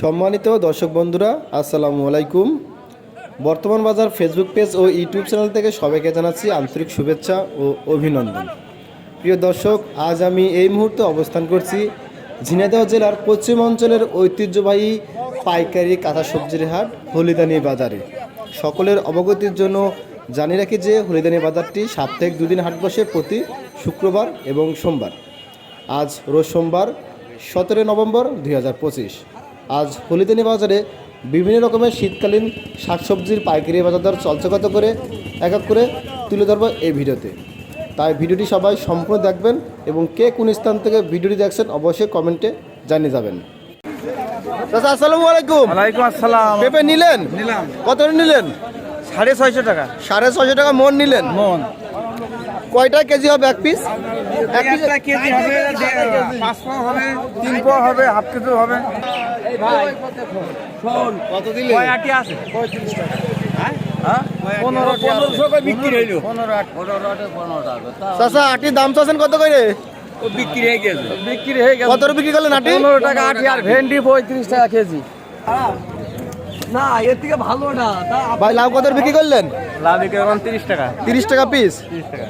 সম্মানিত দর্শক বন্ধুরা, আসসালামু আলাইকুম। বর্তমান বাজার ফেসবুক পেজ ও ইউটিউব চ্যানেল থেকে সবাইকে জানাচ্ছি আন্তরিক শুভেচ্ছা ও অভিনন্দন। প্রিয় দর্শক, আজ আমি এই মুহূর্তে অবস্থান করছি ঝিনাইদহ জেলার পশ্চিম অঞ্চলের ঐতিহ্যবাহী পাইকারি কাঁচা সবজির হাট, হলিদানি বাজারে। সকলের অবগতির জন্য জানিয়ে রাখি যে হলিদানি বাজারটি সাপ্তাহিক দুদিন হাট বসে প্রতি শুক্রবার এবং সোমবার। আজ রোজ সোমবার সতেরো নভেম্বর দুই হাজার পঁচিশ। আজ হলিদানি বাজারে বিভিন্ন রকমের শীতকালীন শাকসবজির পাইকারি বাজার দর চলছে কত করে এক এক করে তুলে ধরবো এই ভিডিওতে। তাই ভিডিওটি সবাই সম্পূর্ণ দেখবেন এবং কে কোন স্থান থেকে ভিডিওটি দেখছেন অবশ্যই কমেন্টে জানিয়ে যাবেন। চাচা আসসালামু আলাইকুম। ওয়ালাইকুম আসসালাম। পেঁপে নিলেন? নিলাম। কত নিলেন? সাড়ে ছয়শো টাকা। সাড়ে ছয়শো টাকা মন নিলেন? মন। কয়টা কেজি হবে এক পিস? এক পিস কেজি হবে পাঁচ হবে তিন হবে হাফ কেজি হবে। কত দিলে? কয় আটি আছে? পনেরো পনেরোশো করে বিক্রি হইল? পনেরো আট চাচা আটির দাম চাচ্ছেন কত করে বিক্রি গেছে। বিক্রি গেছে। কত বিক্রি করলেন আটি? পনেরো টাকা আটি আর ভেন্ডি পঁয়ত্রিশ টাকা কেজি। না এর থেকে ভালো না। ভাই লাউ কত বিক্রি করলেন? তিরিশ টাকা। তিরিশ টাকা পিস? তিরিশ টাকা।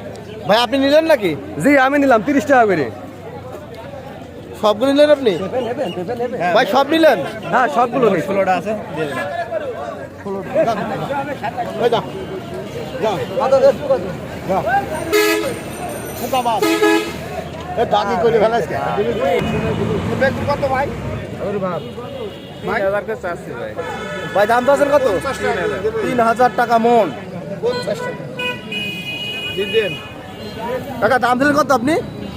ভাই আপনি নিলেন নাকি? জি আমি নিলাম তিরিশ টাকা করে। সবগুলো নিলেন আপনি? ভাই সব নিলেন? হ্যাঁ সবগুলো ষোলোটা আছে করে ফেলাইছে। কত ভাই? ভাই? দাম চাচ্ছেন কত? তিন হাজার টাকা মন। টাকা। দাম দিলেন কত আপনি?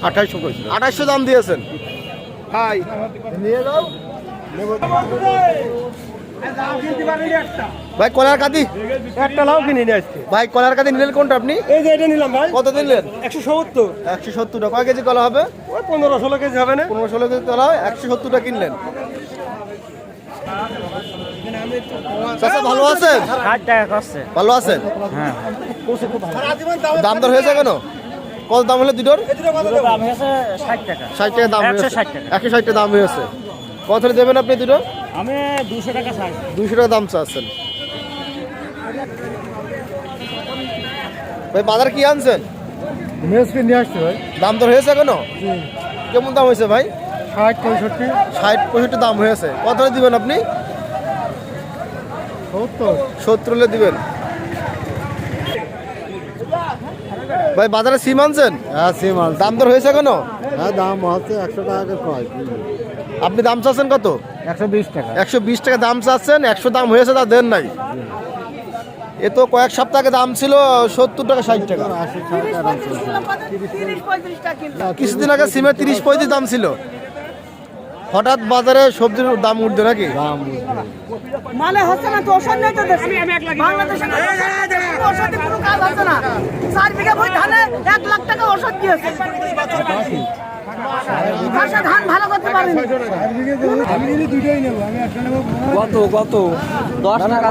আঠাইশশো আঠাইশশো দাম দিয়েছেন। ভাই। নিয়ে যাও। ভাই কলার কাদি। একটা লাউ কিনে নিয়ে আসছে। ভাই কলার কাদি নিলেন কোনটা আপনি? এই যে এটা নিলাম ভাই। কত দিলেন? একশো সত্তর। একশো সত্তর টাকা কয় কেজি কলা হবে? ওই পনেরো ষোলো কেজি হবে না? পনেরো ষোলো কেজি কলা হয় একশো সত্তর টাকা কিনলেন। চাচা ভালো আছেন? ষাট টাকা করছে। ভালো আছেন? হ্যাঁ। দাম দর হয়েছে কেন কত দাম হলে দুটোর? দাম হয়েছে ষাট টাকা। ষাট টাকা দাম হয়েছে। 160 টাকা। একশো ষাট টাকা দাম হয়েছে। কত দেবেন আপনি দুটো? আমি দুশো টাকা ষাট দুইশো টাকা দাম চাচ্ছেন। ভাই বাজার কি আনছেন? মেসকে নিয়ে আসছে ভাই। দাম দর হয়েছে এখনও? কেমন দাম হয়েছে ভাই? ষাট পঁয়ষট্টি। ষাট পঁয়ষট্টি দাম হয়েছে। কত দিবেন আপনি? সত্তর। সত্তর দিবেন। ভাই বাজারে সিম আনছেন? হ্যাঁ সিম আছে দাম দর হয়েছে কেন হ্যাঁ দাম হচ্ছে একশো টাকা কয় আপনি দাম চাচ্ছেন কত? একশো বিশ টাকা। একশো বিশ টাকা দাম চাচ্ছেন একশো দাম হয়েছে তা দেন নাই। এ তো কয়েক সপ্তাহে আগে দাম ছিল সত্তর টাকা ষাট টাকা। টাকা কিছুদিন আগে সিমের তিরিশ পঁয়ত্রিশ দাম ছিল। হঠাৎ বাজারে সবজির দাম উঠবে নাকি? মানে হচ্ছে না তো ওষুধ নেই। তো বাংলাদেশে ওষুধে কোনো কাজ হচ্ছে না। চার বিঘা বই ধানে এক লাখ টাকা ওষুধ দিয়েছে। ধান ভালো করতে পারেনি। কত কত? দশ টাকা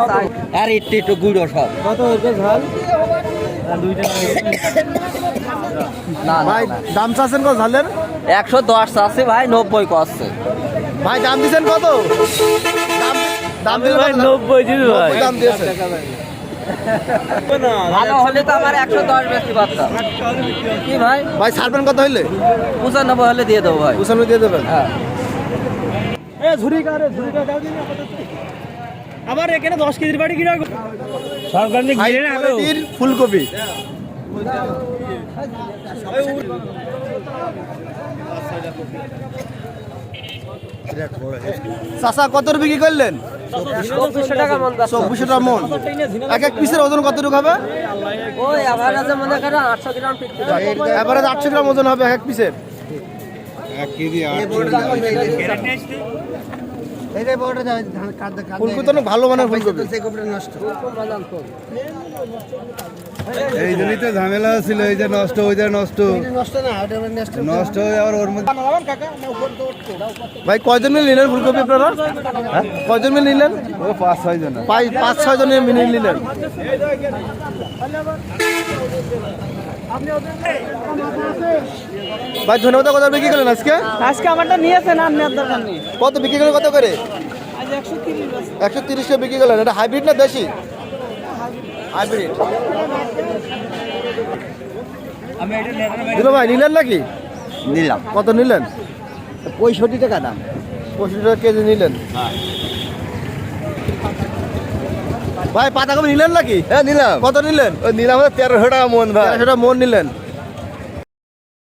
আর একটু একটু গুঁড়ো সব। কত ঝাল? না না ভাই দাম চাচ্ছেন কত ঝালের? একশো দশ আছে ভাই নব্বই করছে ভাই দাম দিচ্ছেন কত? দাম কত? নব্বই দাম দিয়েছে ভালো হলে তো আমার একশো দশ বেশি পারতাম কি ভাই? ভাই ছাড়বেন কত হইলে? পঁচানব্বই হলে দিয়ে দেবো ভাই। পঁচানব্বই দিয়ে দেবেন। হ্যাঁ। আবার এখানে দশ কেজির বাড়ি কিনা সরকার ফুলকপি। চাষা কত বিক্রি করলেন? চব্বিশশো টাকা মন। এক এক পিসের ওজন কতটুকু হবে? ওই আমার কাছে মনে করেন এক গ্রাম ফিফটি এবারে আটশো। গ্রাম ওজন হবে এক এক পিসের ফুলকপি তো অনেক ভালো মানের ফুলকপি। এই জন্যই তো ঝামেলা ছিল এই যে নষ্ট ওই যে নষ্ট। নষ্ট হয়ে আবার ওর মধ্যে ভাই কয়জন মিলে নিলেন ফুলকপি আপনারা? হ্যাঁ? কয়জন মিলে নিলেন? ও পাঁচ ছয় জন। পাঁচ পাঁচ ছয় জনের মিলে নিলেন। ভাই ধন্যবাদ কত বিক্রি করলেন আজকে? আজকে আমারটা নিয়েছেন আর নেওয়ার দরকার নেই। কত বিক্রি করলেন কত করে? আজ একশো তিরিশে বিক্রি করলেন। এটা হাইব্রিড না দেশি? হাইব্রিড। দিল ভাই নিলেন নাকি? নিলাম। কত নিলেন? পঁয়ষট্টি টাকা দাম। পঁচিশ টাকা কেজি নিলেন। ভাই পাতাকপি নিলেন নাকি? হ্যাঁ নিলাম। কত নিলেন? ওই নিলাম তেরোশো টাকা মন ভাই। সেটা মন নিলেন।